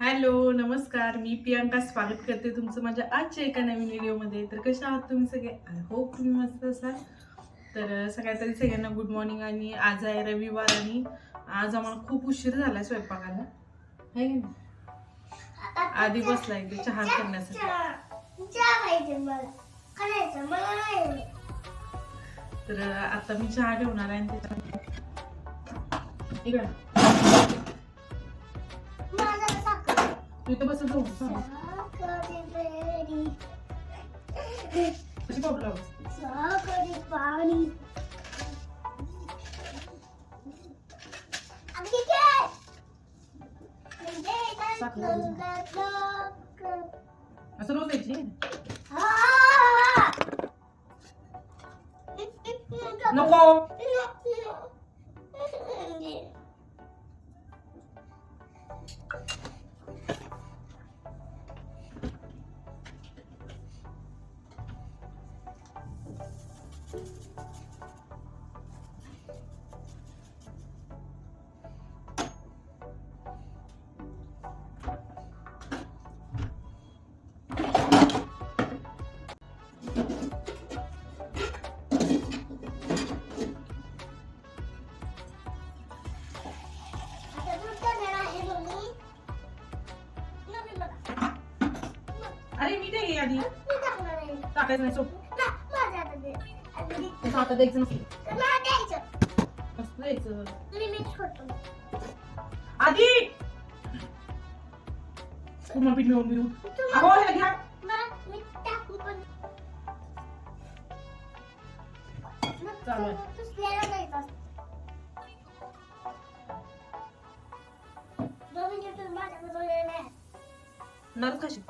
Hello नमस्कार. मी प्रियांका स्वागत करते तुमचं माझ्या आजच्या एका नवीन व्हिडिओमध्ये. तर कशा आहात तुम्ही सगळे? आय होप तुम्ही मस्त असाल. तर सगळ्यात आधी सगळ्यांना गुड मॉर्निंग आणि आज आहे रविवार आणि आज आम्हाला खूप उशीर झाला स्वयंपाकाला. है की नाही? आधी बसला एकदा चहा करण्यासाठी. तर आता मी चहा ठेवणार आहे आणि त्याच्यामध्ये इकडं तू इथं बसत जाऊ हा. कशी पावडर लावू पाणी असं रोज द्यायची नको अरे आधी टाकायचं नाही सोप आता द्यायचं द्यायचं आधी! पूर्ण पीठ मिळून मिळून. अहो ह्याला घ्या. चालू आहे. नर कशी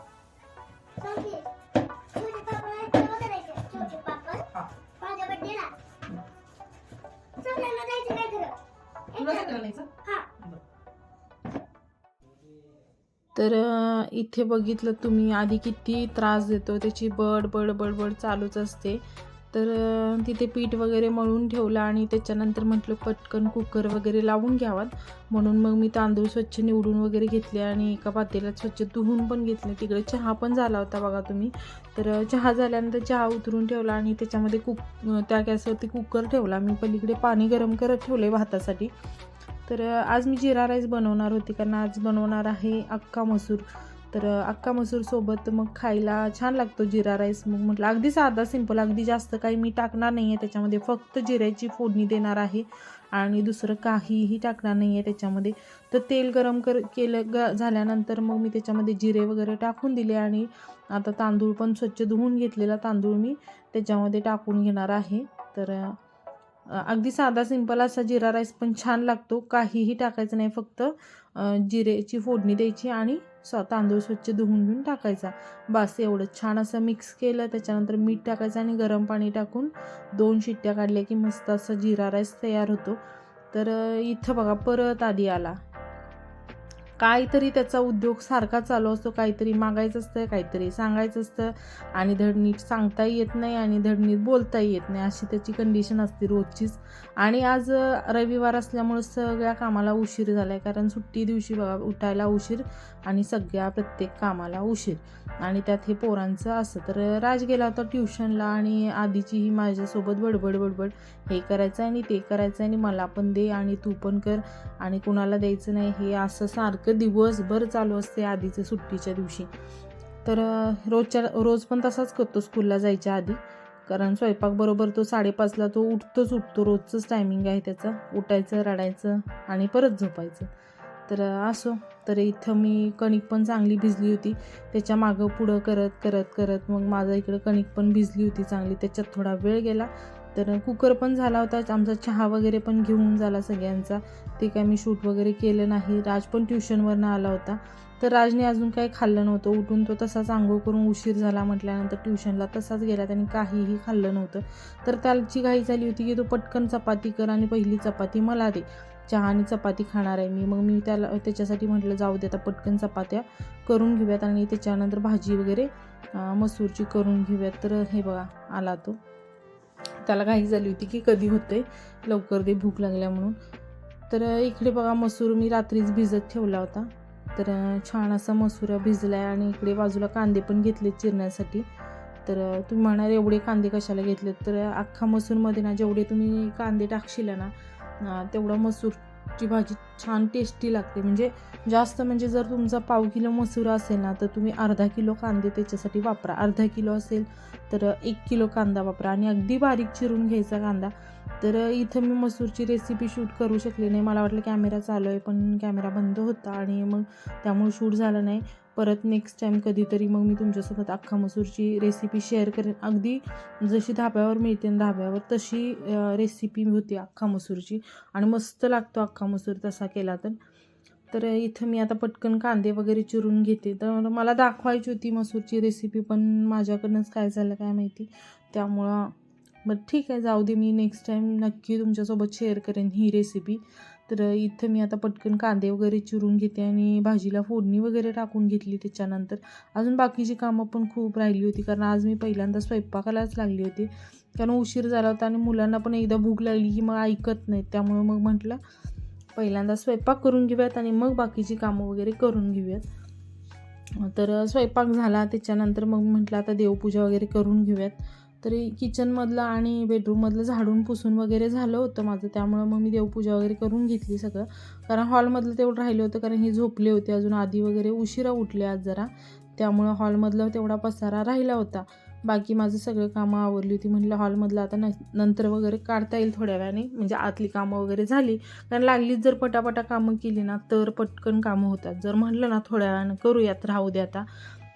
तर इथे बघितलं तुम्ही आधी किती त्रास देतो त्याची बड बड बडबड चालूच असते. तर तिथे पीठ वगैरे मळून ठेवलं आणि त्याच्यानंतर म्हटलं पटकन कुकर वगैरे लावून घ्यावात. म्हणून मग मी तांदूळ स्वच्छ निवडून वगैरे घेतले आणि एका पातेल्यात स्वच्छ धुवून पण घेतले. तिकडे चहा पण झाला होता बघा तुम्ही. तर चहा झाल्यानंतर चहा उतरून ठेवला आणि त्याच्यामध्ये कुक त्या गॅसवरती कुकर ठेवला. मी पलीकडे पाणी गरम करत ठेवले भातासाठी. तर आज मी जिरा राईस बनवणार होती कारण आज बनवणार आहे अक्का मसूर. तर अख्खा अक्का मसूर सोबत मग खायला छान लागतो जिरा राईस. मग म्हटलं अगदी साधा सिंपल अगदी जास्त काही मी टाकणार नाही आहे त्याच्यामध्ये फक्त जिऱ्याची फोडणी देणार आहे. आणि दुसरं काहीही टाकणार नाही आहे त्याच्यामध्ये. तर तेल गरम कर केलं ग झाल्यानंतर मग मी त्याच्यामध्ये जिरे वगैरे टाकून दिले आणि आता तांदूळ पण स्वच्छ धुवून घेतलेला तांदूळ मी त्याच्यामध्ये टाकून घेणार आहे. तर अगदी साधा सिंपल असा जिरा राईस पण छान लागतो. काहीही टाकायचं नाही फक्त जिरेची फोडणी द्यायची आणि स्व तांदूळ स्वच्छ धुवून घेऊन टाकायचा. बस एवढं छान असं मिक्स केलं. त्याच्यानंतर मीठ टाकायचं आणि गरम पाणी टाकून दोन शिट्ट्या काढल्या की मस्त असा जिरा राईस तयार होतो. तर इथं बघा परत आधी आला. काहीतरी त्याचा उद्योग सारखा चालू असतो. काहीतरी मागायचं असतं काहीतरी सांगायचं असतं. आणि धड नीट सांगताही येत नाही आणि धड नीट बोलताही येत नाही. अशी त्याची कंडिशन असते रोजचीच. आणि आज रविवार असल्यामुळं सगळ्या कामाला उशीर झाला आहे कारण सुट्टी दिवशी बघा उठायला उशीर आणि सगळ्या प्रत्येक कामाला उशीर. आणि त्यात हे पोरांचं असं. तर राज गेला होता ट्युशनला आणि आधीची ही माझ्यासोबत बडबड बडबड. हे करायचं आणि ते करायचं आणि मला पण दे आणि तू पण कर आणि कुणाला द्यायचं नाही. हे असं सारखं दिवसभर चालू असते आधीचं सुट्टीच्या दिवशी. तर रोजच्या रोज पण तसाच करतो स्कूलला जायच्या आधी. कारण स्वयंपाकबरोबर तो साडेपाचला तो उठतोच उठतो. रोजचंच टायमिंग आहे त्याचं. उठायचं रडायचं आणि परत झोपायचं. तर असो. तर इथं मी कणिक पण चांगली भिजली होती. त्याच्या मागं पुढं करत करत करत मग माझा इकडं कणिक पण भिजली होती चांगली. त्याच्यात थोडा वेळ गेला. तर कुकर पण झाला होता. आमचा चहा वगैरे पण घेऊन झाला सगळ्यांचा. ते काय मी शूट वगैरे केलं नाही. राज पण ट्युशनवरनं आला होता. तर राजने अजून काही खाल्लं नव्हतं. उठून तो तसाच आंघोळ करून उशीर झाला म्हटल्यानंतर ट्युशनला तसाच गेला त्याने काहीही खाल्लं नव्हतं. तर त्याची घाई झाली होती की तो पटकन चपाती कर आणि पहिली चपाती मला दे. चहा आणि चपाती खाणार आहे मी. मग मी त्याला त्याच्यासाठी म्हटलं जाऊ दे आता पटकन चपात्या करून घेऊयात आणि त्याच्यानंतर भाजी वगैरे मसूरची करून घेऊयात. तर हे बघा आला तो. त्याला घाई झाली होती की कधी होते लवकर दे भूक लागल्या म्हणून. तर इकडे बघा मसूर मी रात्रीच भिजत ठेवला होता. तर छान असा मसुरा भिजला आहे आणि इकडे बाजूला कांदे पण घेतले चिरण्यासाठी. तर तुम्ही म्हणाल एवढे कांदे कशाला घेतलेत? तर अख्खा मसूरमध्ये ना जेवढे तुम्ही कांदे टाकशील ना तेवढा मसूर ची भाजी छान टेस्टी लागते. म्हणजे जास्त म्हणजे जर तुमचा पाव किलो मसूर असेल ना तर तुम्ही अर्धा किलो कांदे त्याच्यासाठी वापरा. अर्धा किलो असेल तर एक किलो कांदा वापरा. आणि अगदी बारीक चिरून घ्यायचा कांदा तर इथं मी मसूरची रेसिपी शूट करू शकले नाही. मला वाटलं कॅमेरा चालू आहे पण कॅमेरा बंद होता आणि मग त्यामुळे शूट झाला नाही. परत नेक्स्ट टाईम कधीतरी मग मी तुमच्यासोबत अख्खा मसूरची रेसिपी शेअर करेन. अगदी जशी धाब्यावर मिळते ना धाब्यावर तशी रेसिपी होती अख्खा मसूरची. आणि मस्त लागतो अख्खा मसूर तसा केला तर. तर इथं मी आता पटकन कांदे वगैरे चिरून घेते. तर मला दाखवायची होती मसूरची रेसिपी पण माझ्याकडनंच काय झालं काय माहिती. त्यामुळं बट ठीक आहे जाऊ दे मी नेक्स्ट टाईम नक्की तुमच्यासोबत शेअर करेन ही रेसिपी तर इथं मी आता पटकन कांदे वगैरे चिरून घेते आणि भाजीला फोडणी वगैरे टाकून घेतली त्याच्यानंतर. अजून बाकीची कामं पण खूप राहिली होती कारण आज मी पहिल्यांदा स्वयंपाकालाच लागली होती. कारण उशीर झाला होता आणि मुलांना पण एकदा भूक लागली की मग ऐकत नाहीत त्यामुळं मग म्हटलं पहिल्यांदा स्वयंपाक करून घेऊयात आणि मग बाकीची कामं वगैरे करून घेऊयात. तर स्वयंपाक झाला त्याच्यानंतर मग म्हटलं आता देवपूजा वगैरे करून घेऊयात. तरी किचनमधलं आणि बेडरूममधलं झाडून पुसून वगैरे झालं होतं माझं. त्यामुळं मग मी देवपूजा वगैरे करून घेतली सगळं. कारण हॉलमधलं तेवढं राहिलं होतं कारण हे झोपले होते अजून. आधी वगैरे उशिरा उठले आज जरा. त्यामुळं हॉलमधलं तेवढा पसारा राहिला होता. बाकी माझं सगळं कामं आवरली होती. म्हटलं हॉलमधलं आता न नंतर वगैरे काढता येईल थोड्या वेळाने. म्हणजे आतली कामं वगैरे झाली. कारण लागलीच जर पटापटा कामं केली ना तर पटकन कामं होतात. जर म्हटलं ना थोड्या वेळानं करूयात राहू दे आता.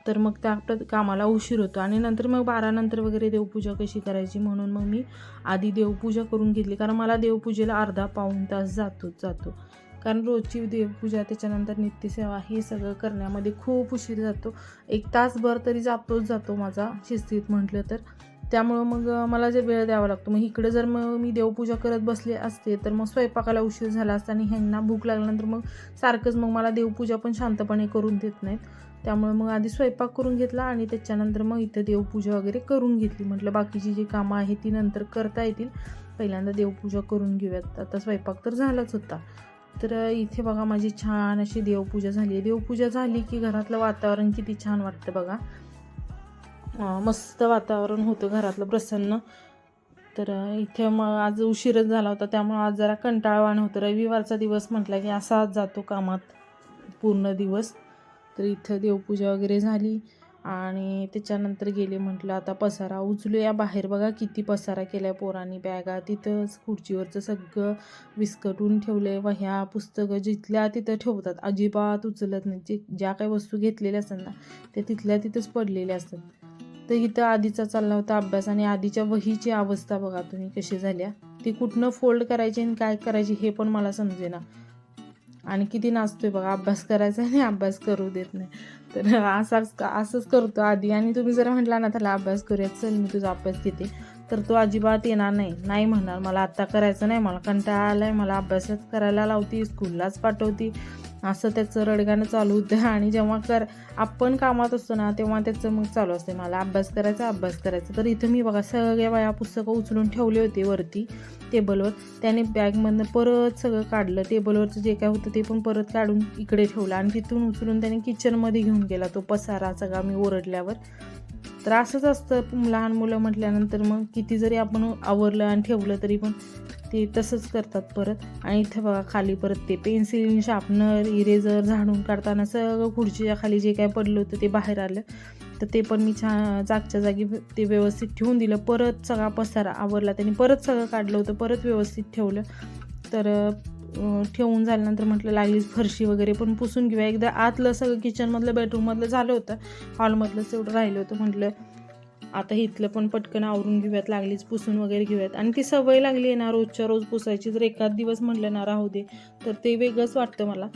तर मग त्या कामाला उशीर होतो. आणि नंतर मग बारानंतर वगैरे देवपूजा कशी करायची म्हणून मग मी आधी देवपूजा करून घेतली. कारण मला देवपूजेला अर्धा पाऊण तास जातोच जातो. कारण रोजची देवपूजा त्याच्यानंतर नित्यसेवा हे सगळं करण्यामध्ये खूप उशीर जातो. एक तासभर तरी जातोच जातो माझा शिस्तीत म्हटलं तर. त्यामुळं मग मला जे वेळ द्यावा लागतो. मग इकडे जर मग मी देवपूजा करत बसले असते तर मग स्वयंपाकाला उशीर झाला असता आणि ह्यांना भूक लागल्यानंतर मग सारखंच मग मला देवपूजा पण शांतपणे करून देत नाहीत. त्यामुळे मग आधी स्वयंपाक करून घेतला आणि त्याच्यानंतर मग इथं देवपूजा वगैरे करून घेतली. म्हटलं बाकीची जी कामं आहेत ती नंतर करता येतील. पहिल्यांदा देवपूजा करून घेऊयात. आता स्वयंपाक तर झालाच होता. तर इथे बघा माझी छान अशी देवपूजा झाली आहे. देवपूजा झाली की घरातलं वातावरण किती छान वाटतं बघा. मस्त वातावरण होतं घरातलं प्रसन्न. तर इथे मग आज उशीरच झाला होता त्यामुळं आज जरा कंटाळवाणं होतं. रविवारचा दिवस म्हटला की असाच जातो कामात. पूर्ण दिवस. तर इथं देवपूजा वगैरे झाली आणि त्याच्यानंतर गेले म्हटलं आता पसारा उचलूया बाहेर. बघा किती पसारा केला पोरांनी बॅगा. तिथंच खुर्चीवरचं सगळं विस्कटून ठेवलं वह्या पुस्तकं जिथल्या तिथं ठेवतात. अजिबात उचलत नाही. जे ज्या काही वस्तू घेतलेल्या असतात ना त्या तिथल्या तिथंच पडलेल्या असतात. तर इथं आधीचा चालला होता अभ्यास आणि आधीच्या वहीची अवस्था बघा तुम्ही कशी झाल्या. ती कुठनं फोल्ड करायची आणि काय करायची हे पण मला समजेना. आणि किती नाचतोय बघा अभ्यास करायचा आणि अभ्यास करू देत नाही. तर असाच असंच करतो आधी. आणि तुम्ही जर म्हटला ना त्याला अभ्यास करूया चल मी तुझा अभ्यास घेते. तर तो अजिबात येणार नाही. नाही म्हणणार मला आत्ता करायचं नाही मला कंटाळा आला आहे मला अभ्यासच करायला लावती स्कूललाच पाठवती. असं त्याचं रडगाणं चालू होतं. आणि जेव्हा कर आपण कामात असतो ना तेव्हा त्याचं मग चालू असते. मला अभ्यास करायचा अभ्यास करायचा. तर इथं मी बघा सगळ्या बाया पुस्तकं उचलून ठेवले होते वरती टेबलवर. त्याने बॅगमधनं परत सगळं काढलं. टेबलवरचं जे काय होतं ते पण परत काढून इकडे ठेवलं. आणि तिथून उचलून त्याने किचनमध्ये घेऊन गेला तो पसारा सगळा मी ओरडल्यावर. तर असंच असतं. लहान मुलं म्हटल्यानंतर मग किती जरी आपण आवरलं आणि ठेवलं तरी पण ते तसंच करतात परत. आणि इथं बघा खाली परत ते पेन्सिल शार्पनर इरेझर झाडून काढताना सगळं खुर्चीच्या खाली जे काय पडलं होतं ते बाहेर आलं. तर ते पण मी छान जागच्या जागी ते व्यवस्थित ठेवून दिलं. परत सगळा पसारा आवरला. त्यांनी परत सगळं काढलं होतं. परत व्यवस्थित ठेवलं. तर ठेवून झाल्यानंतर म्हटलं लागलीच फरशी वगैरे पण पुसून घेऊया. एकदा आतलं सगळं किचनमधलं बेडरूममधलं झालं होतं. हॉलमधलंच एवढं राहिलं होतं. म्हटलं आता इथलं पण पटकन आवरून घेऊयात लागलीच पुसून वगैरे घेऊयात. आणि ती सवय लागली आहे ना रोजच्या रोज पुसायची. जर एखाद दिवस म्हटलं ना राहू दे तर ते वेगळंच वाटतं मला.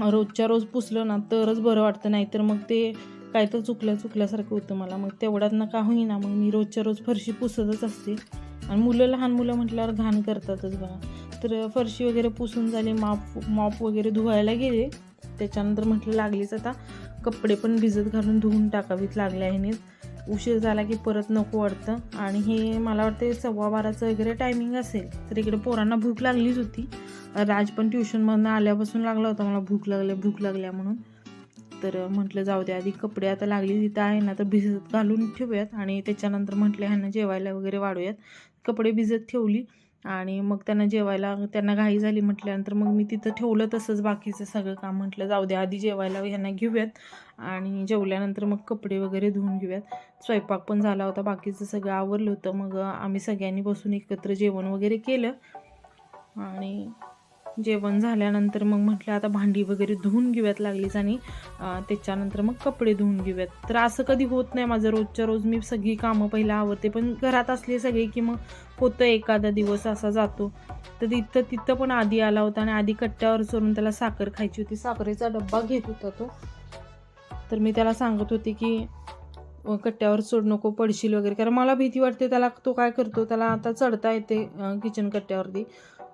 रोजच्या रोज पुसलं ना तरच बरं वाटतं. नाहीतर मग ते काय तर चुकल्या चुकल्यासारखं होतं मला. मग तेवढ्यात ना का होईना मग मी रोजच्या रोज फरशी पुसतच असते. आणि मुलं लहान मुलं म्हटल्यावर घाण करतातच बघा. तर फरशी वगैरे पुसून झाली माप मॉप वगैरे धुवायला गेले. त्याच्यानंतर म्हटलं लागलीच आता कपडे पण भिजत घालून धुवून टाकावीत लागल्या ह्याने उशीर झाला की परत नको वाटतं. आणि हे मला वाटते सव्वा बाराचं वगैरे टायमिंग असेल तर इकडे पोरांना भूक लागलीच होती. राज पण ट्युशनमधनं आल्यापासून लागला होता मला भूक लागल्या भूक लागल्या म्हणून. तर म्हटलं जाऊ दे आधी कपडे आता लागली तिथं आहे ना तर भिजत घालून ठेवूयात. आणि त्याच्यानंतर म्हटलं ह्यांना जेवायला वगैरे वाढूयात. कपडे भिजत ठेवली. आणि मग त्यांना जेवायला त्यांना घाई झाली म्हटल्यानंतर मग मी तिथं ठेवलं तसंच बाकीचं सगळं काम म्हटलं. जाऊ द्या आधी जेवायला ह्यांना घेऊयात आणि जेवल्यानंतर मग कपडे वगैरे धुवून घेऊयात. स्वयंपाक पण झाला होता बाकीचं सगळं आवरलं होतं. मग आम्ही सगळ्यांनी बसून एकत्र जेवण वगैरे केलं आणि जेवण झाल्यानंतर मग म्हटलं आता भांडी वगैरे धुवून घेऊयात लागलीच आणि त्याच्यानंतर मग कपडे धुवून घेऊयात. तर असं कधी होत नाही माझं. रोजच्या रोज मी सगळी कामं पहिला आवडते पण घरात असले सगळे की मग होतं एखादा दिवस असा जातो. तर तिथं तिथं पण आधी आला होता आणि आधी कट्ट्यावर चोरून त्याला साखर खायची होती. साखरेचा डब्बा घेत होता तो. तर मी त्याला सांगत होते की कट्ट्यावर चढ नको पडशील वगैरे. कारण मला भीती वाटते त्याला तो काय करतो त्याला आता चढता येते किचन कट्ट्यावरती.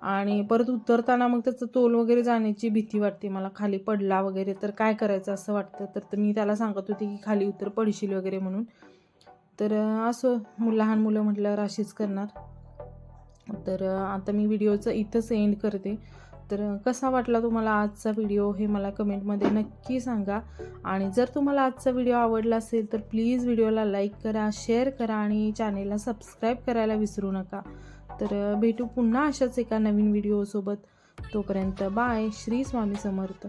आणि परत उतरताना मग त्याचं तोल वगैरे जाण्याची भीती वाटते. मला खाली पडला वगैरे तर काय करायचं असं वाटतं. तर तर मी त्याला सांगत होते की खाली उतर पडशील वगैरे म्हणून. तर असं लहान मुलं म्हटल्यावर अशीच करणार. तर आता मी व्हिडिओचं इथंच एंड करते. तर कसा वाटला तुम्हाला आजचा व्हिडिओ हे मला कमेंटमध्ये नक्की सांगा. आणि जर तुम्हाला आजचा व्हिडिओ आवडला असेल तर प्लीज व्हिडिओला लाईक करा शेअर करा आणि चॅनेलला सबस्क्राईब करायला विसरू नका. तर भेटू पुन्हा अशाच एका नवीन व्हिडिओसोबत तोपर्यंत बाय श्री स्वामी समर्थ.